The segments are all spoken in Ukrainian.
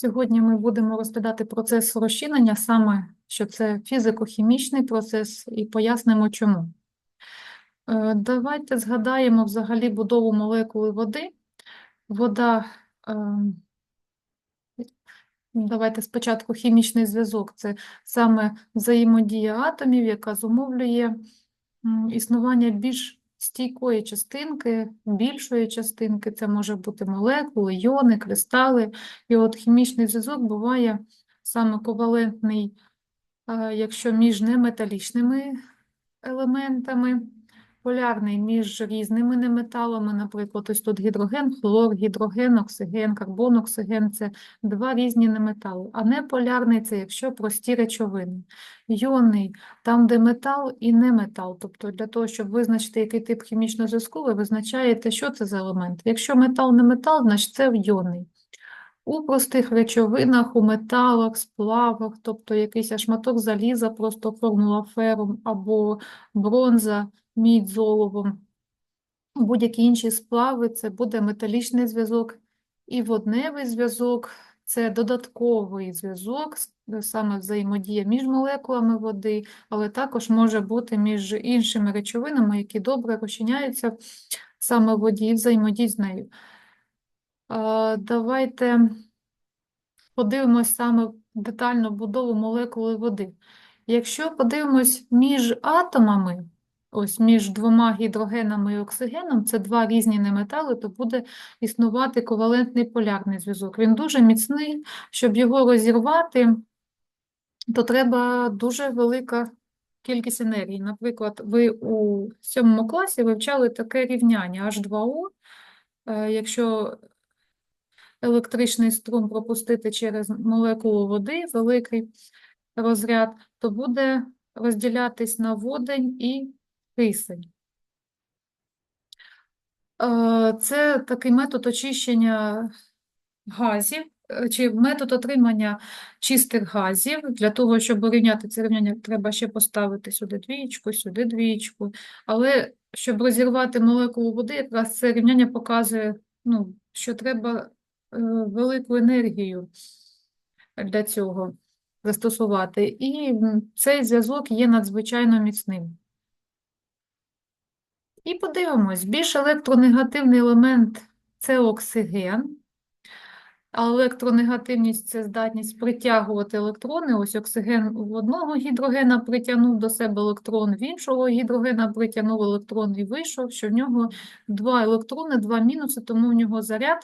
Сьогодні ми будемо розглядати процес розчинення, саме що це фізико-хімічний процес, і пояснимо чому. Е, Давайте згадаємо взагалі будову молекули води. Вода, е, давайте спочатку хімічний зв'язок це саме взаємодія атомів, яка зумовлює існування більш стійкої частинки, більшої частинки, це може бути молекули, йони, кристали. І от хімічний зв'язок буває саме ковалентний, е, якщо між неметалічними елементами, полярний між різними неметалами, наприклад, ось тут гідроген, хлор, гідроген, оксиген, карбон, оксиген це два різні неметали. А неполярний це якщо прості речовини. Йонний там, де метал і неметал. Тобто для того, щоб визначити, який тип хімічного зв'язку, ви визначаєте, що це за елемент. Якщо метал не метал, значить це йонний. У простих речовинах, у металах, сплавах, тобто якийсь шматок заліза, просто формула ферум, або бронза, мідь з будь-які інші сплави, це буде металічний зв'язок. І водневий зв'язок – це додатковий зв'язок, саме взаємодія між молекулами води, але також може бути між іншими речовинами, які добре розчиняються саме в воді і взаємодіють з нею. Давайте подивимось саме детально будову молекули води. Якщо подивимось між атомами, ось між двома гідрогенами і оксигеном, це два різні неметали, то буде існувати ковалентний полярний зв'язок. Він дуже міцний, щоб його розірвати, то треба дуже велика кількість енергії. Наприклад, ви у сьомому класі вивчали таке рівняння H2O, Е, якщо електричний струм пропустити через молекулу води, великий розряд, то буде розділятись на водень і кисень. Е, Це такий метод очищення газів, е, чи метод отримання чистих газів. Для того, щоб урівняти це рівняння, треба ще поставити сюди двієчку, сюди двієчку. Але щоб розірвати молекулу води, якраз це рівняння показує, ну, що треба е, велику енергію для цього застосувати. І цей зв'язок є надзвичайно міцним. І подивимось, більш електронегативний елемент це оксиген, а електронегативність це здатність притягувати електрони. Ось оксиген в одного гідрогена притягнув до себе електрон, в іншого гідрогена притягнув електрон і вийшов, що в нього два електрони, два мінуси, тому в нього заряд,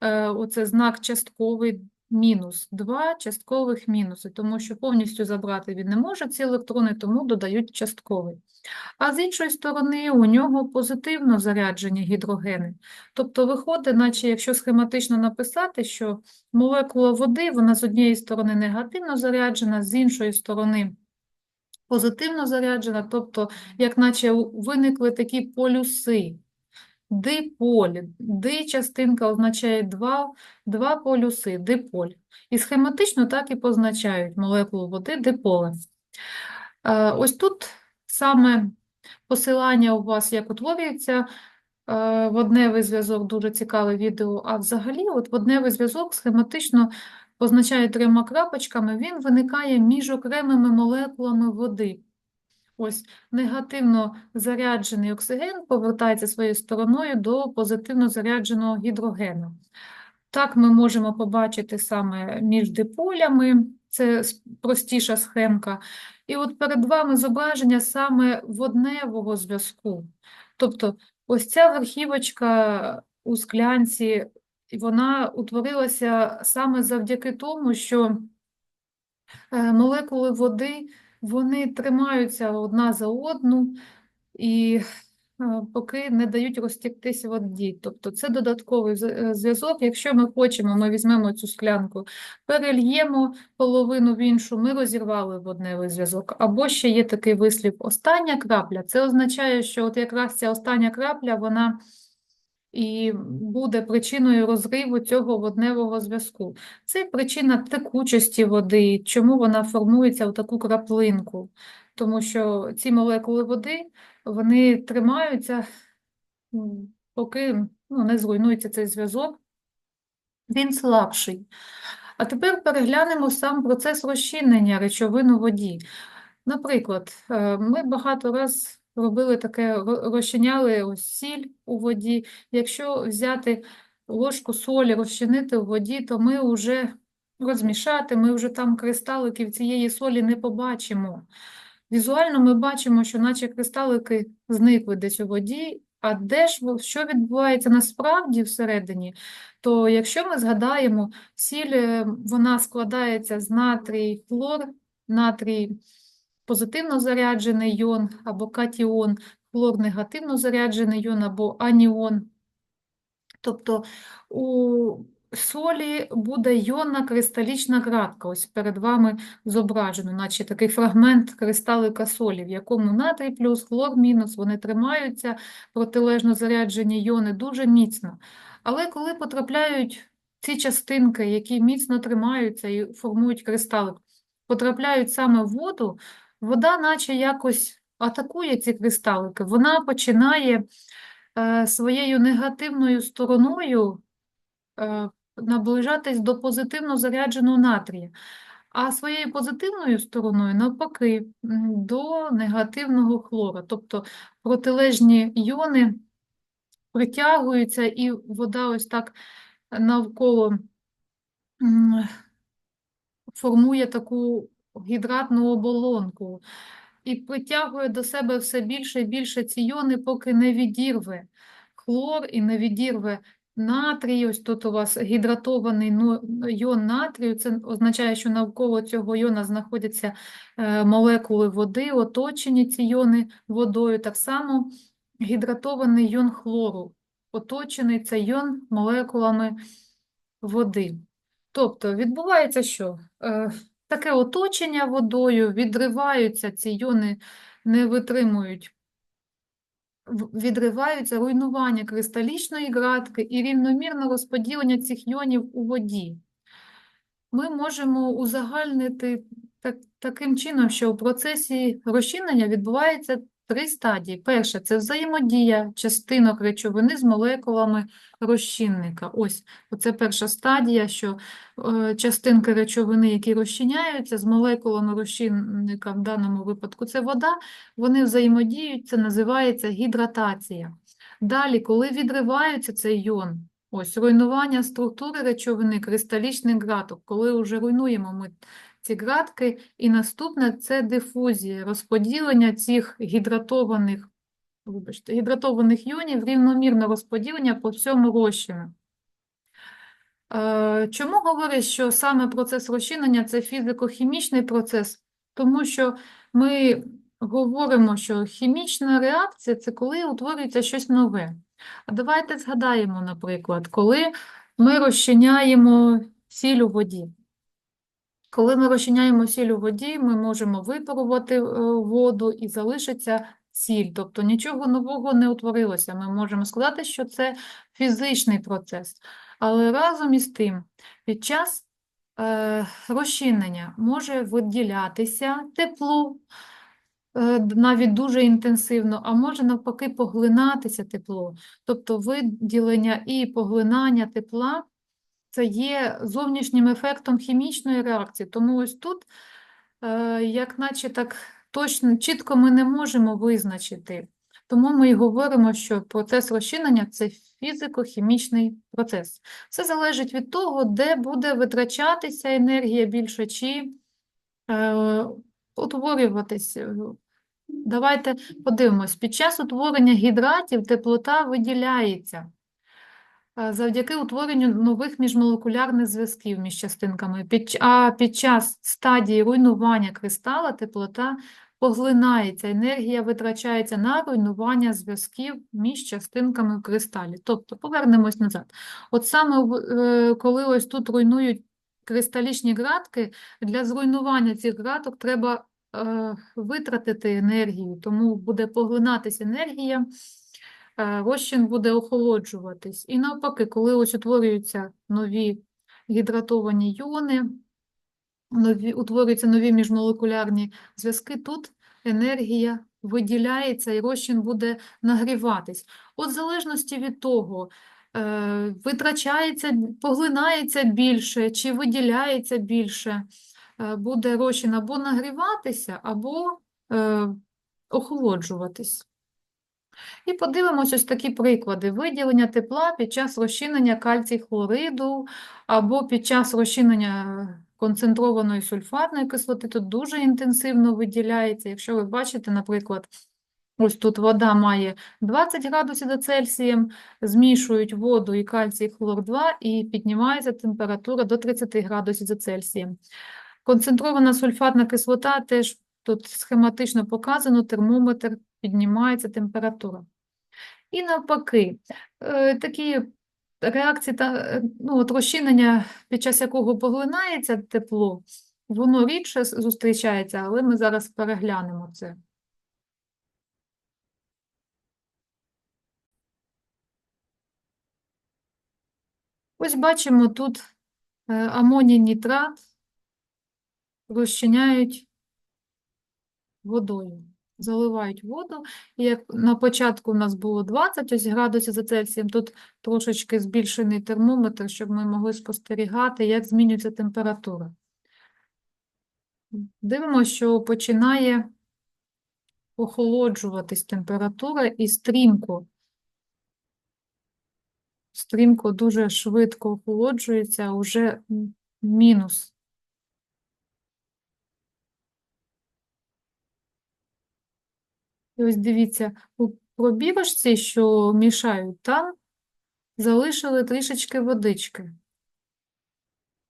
е, оце знак частковий мінус, два часткових мінуси, тому що повністю забрати він не може ці електрони, тому додають частковий. А з іншої сторони, у нього позитивно заряджені гідрогени. Тобто виходить, наче якщо схематично написати, що молекула води, вона з однієї сторони негативно заряджена, з іншої сторони позитивно заряджена, тобто, як наче виникли такі полюси. Диполь. Ди-частинка означає два, два полюси, диполь. І схематично так і позначають молекулу води диполем. Е, Ось тут саме посилання у вас, як утворюється е, водневий зв'язок, дуже цікаве відео. А взагалі, от водневий зв'язок схематично позначає трьома крапочками, він виникає між окремими молекулами води. Ось негативно заряджений оксиген повертається своєю стороною до позитивно зарядженого гідрогену. Так ми можемо побачити саме між диполями, це простіша схемка. І от перед вами зображення саме водневого зв'язку. Тобто ось ця верхівочка у склянці, вона утворилася саме завдяки тому, що е, молекули води, вони тримаються одна за одну і е, поки не дають розтіктися воді. Тобто це додатковий е, зв'язок. Якщо ми хочемо, ми візьмемо цю склянку, перельємо половину в іншу, ми розірвали водневий зв'язок. Або ще є такий вислів «остання крапля». Це означає, що от якраз ця остання крапля, вона і буде причиною розриву цього водневого зв'язку. Це причина текучості води, чому вона формується в таку краплинку. Тому що ці молекули води, вони тримаються, поки ну, не зруйнується цей зв'язок. він слабший. А тепер переглянемо сам процес розчинення речовин у воді. Наприклад, е, ми багато раз робили таке, розчиняли ось сіль у воді. Якщо взяти ложку солі, розчинити у воді, то ми вже розмішати, ми вже там кристаликів цієї солі не побачимо. Візуально ми бачимо, що наче кристалики зникли десь у воді, а де ж, що відбувається насправді всередині, то якщо ми згадаємо, сіль, е, вона складається з натрій, хлор, натрій позитивно заряджений йон або катіон, хлор негативно заряджений йон або аніон. Тобто у солі буде йонна кристалічна градка, ось перед вами зображено, наче такий фрагмент кристалика солі, в якому натрій плюс, хлор мінус, вони тримаються, протилежно заряджені йони дуже міцно. Але коли потрапляють ці частинки, які міцно тримаються і формують кристалик, потрапляють саме в воду, вода наче якось атакує ці кристалики, вона починає е, своєю негативною стороною е, наближатись до позитивно зарядженого натрія, а своєю позитивною стороною, навпаки, до негативного хлора. Тобто протилежні іони притягуються, і вода ось так навколо формує таку гідратну оболонку і притягує до себе все більше і більше ці йони, поки не відірве хлор і не відірве натрій. Ось тут у вас гідратований но- йон натрію. Це означає, що навколо цього йона знаходяться е, молекули води, оточені ці йони водою. Так само гідратований йон хлору, оточений цей йон молекулами води. Тобто відбувається що? Таке оточення водою, відриваються ці йони, не витримують, відриваються руйнування кристалічної ґратки і рівномірне розподілення цих йонів у воді. Ми можемо узагальнити так, таким чином, що у процесі розчинення відбувається три стадії. Перша – це взаємодія частинок речовини з молекулами розчинника. Ось, оце перша стадія, що е, частинки речовини, які розчиняються з молекулами розчинника, в даному випадку це вода, вони взаємодіють, це називається гідратація. Далі, коли відривається цей йон, ось руйнування структури речовини, кристалічних граток, коли вже руйнуємо ми ці градки, і наступне це дифузія, розподілення цих гідратованих, вибачте, гідратованих йонів, рівномірне розподілення по всьому розчину. Е, Чому говорять, що саме процес розчинення – це фізико-хімічний процес? Тому що ми говоримо, що хімічна реакція – це коли утворюється щось нове. А давайте згадаємо, наприклад, коли ми розчиняємо сіль у воді. Коли ми розчиняємо сіль у воді, ми можемо випарувати е, воду і залишиться сіль, тобто нічого нового не утворилося. Ми можемо сказати, що це фізичний процес. Але разом із тим, під час е, розчинення може виділятися тепло, е, навіть дуже інтенсивно, а може навпаки поглинатися тепло. Тобто виділення і поглинання тепла це є зовнішнім ефектом хімічної реакції. Тому ось тут, е, як наче так точно, чітко ми не можемо визначити. Тому ми і говоримо, що процес розчинення – це фізико-хімічний процес. Все залежить від того, де буде витрачатися енергія більше, чи е, утворюватися. Давайте подивимось. Під час утворення гідратів теплота виділяється завдяки утворенню нових міжмолекулярних зв'язків між частинками. Під, а під час стадії руйнування кристала теплота поглинається, енергія витрачається на руйнування зв'язків між частинками в кристалі. Тобто, повернемось назад. От саме е, коли ось тут руйнують кристалічні ґратки, для зруйнування цих ґраток треба е, витратити енергію, тому буде поглинатись енергія, розчин буде охолоджуватись. І навпаки, коли ось утворюються нові гідратовані йони, нові, утворюються нові міжмолекулярні зв'язки, тут енергія виділяється і розчин буде нагріватись. От в залежності від того, е, витрачається, поглинається більше чи виділяється більше, е, буде розчин або нагріватися, або е, охолоджуватись. І подивимось ось такі приклади. Виділення тепла під час розчинення кальцій хлориду або під час розчинення концентрованої сульфатної кислоти. Тут дуже інтенсивно виділяється. Якщо ви бачите, наприклад, ось тут вода має 20 градусів за Цельсієм, змішують воду і кальцій хлор 2 і піднімається температура до 30 градусів за Цельсієм. Концентрована сульфатна кислота теж тут схематично показано, термометр піднімається температура. І навпаки, е, такі реакції та е, ну, от розчинення, під час якого поглинається тепло, воно рідше зустрічається, але ми зараз переглянемо це. Ось бачимо тут е, амоній нітрат розчиняють водою. Заливають воду, і як на початку у нас було 20 ось градусів за Цельсієм, тут трошечки збільшений термометр, щоб ми могли спостерігати, як змінюється температура. Дивимося, що починає охолоджуватись температура і стрімко. Стрімко дуже швидко охолоджується, м, мінус. І ось дивіться, у пробірочці, що мішають, там залишили трішечки водички.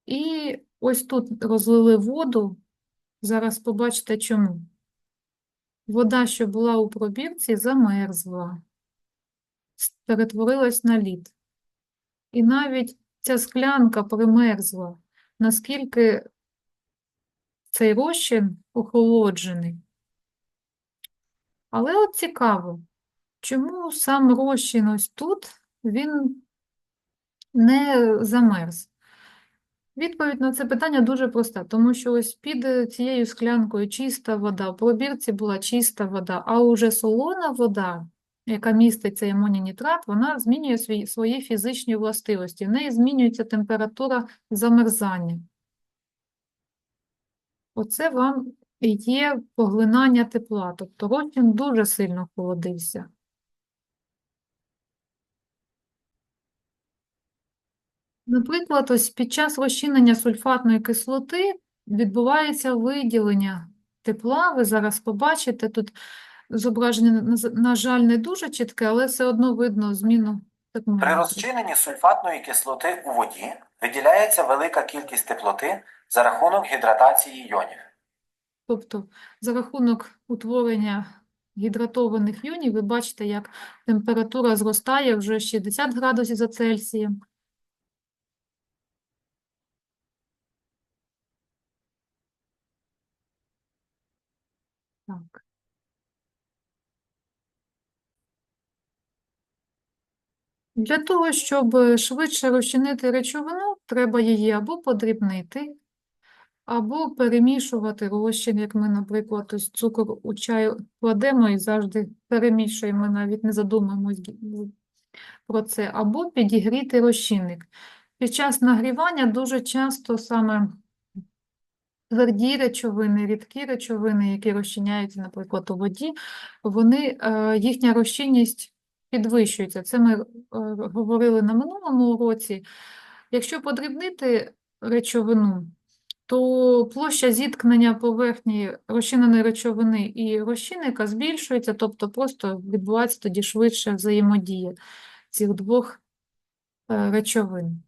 І ось тут розлили воду. Зараз побачите чому. Вода, що була у пробірці, замерзла, перетворилась на лід. І навіть ця склянка примерзла, наскільки цей розчин охолоджений. Але от цікаво, чому сам розчин ось тут, він не замерз? Відповідь на це питання дуже проста, тому що ось під е, цією склянкою чиста вода, в пробірці була чиста вода, а уже солона вода, яка містить цей амоній нітрат, вона змінює свої, свої фізичні властивості. В неї змінюється температура замерзання. Оце вам є поглинання тепла, тобто розчин дуже сильно холодився. Наприклад, ось під час розчинення сульфатної кислоти відбувається виділення тепла. Ви зараз побачите, тут зображення, на, жаль, не дуже чітке, але все одно видно зміну При розчиненні сульфатної кислоти у воді виділяється велика кількість теплоти за рахунок гідратації іонів. Тобто, за рахунок утворення гідратованих іонів, ви бачите, як температура зростає вже 60 градусів за Цельсієм. Так. Для того, щоб швидше розчинити речовину, треба її або подрібнити, або перемішувати розчин, як ми, наприклад, ось цукор у чай кладемо і завжди перемішуємо, навіть не задумуємось про це, або підігріти розчинник. Під час нагрівання дуже часто саме тверді речовини, рідкі речовини, які розчиняються, наприклад, у воді, вони, е, їхня розчинність підвищується. Це ми е, говорили на минулому уроці. Якщо подрібнити речовину, то площа зіткнення поверхні розчиненої речовини і розчинника збільшується, тобто просто відбувається тоді швидше взаємодія цих двох е, речовин.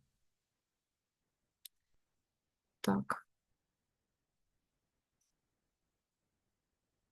Так.